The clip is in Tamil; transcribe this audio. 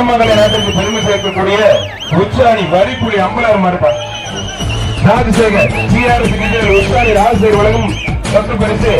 குளமங்கல நாட்டிற்கு பெருமை சேர்க்கக்கூடிய உச்சாணி வரிப்புலி அம்பலார் இருப்பார் ராஜசேகர் டிஆர்எஸ் உச்சாணி ராஜசேகர் உலகம் சொத்து பரிசு